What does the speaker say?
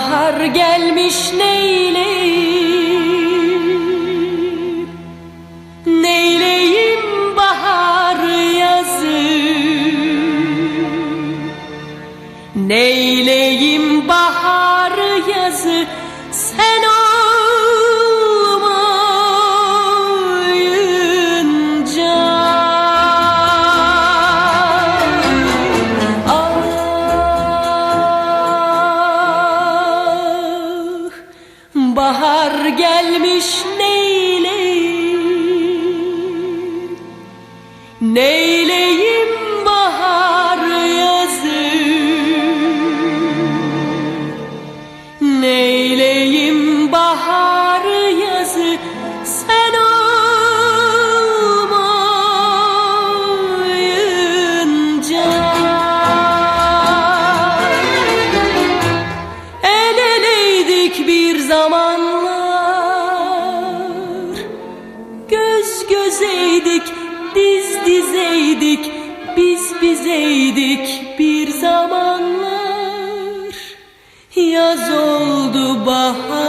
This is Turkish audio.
Bahar gelmiş neyleyim? Neyleyim bahar yazı? Neyleyim bahar bahar gelmiş neyleyim Neyleyim gözeydik, diz dizeydik Biz bizeydik bir zamanlar. Yaz oldu, bahar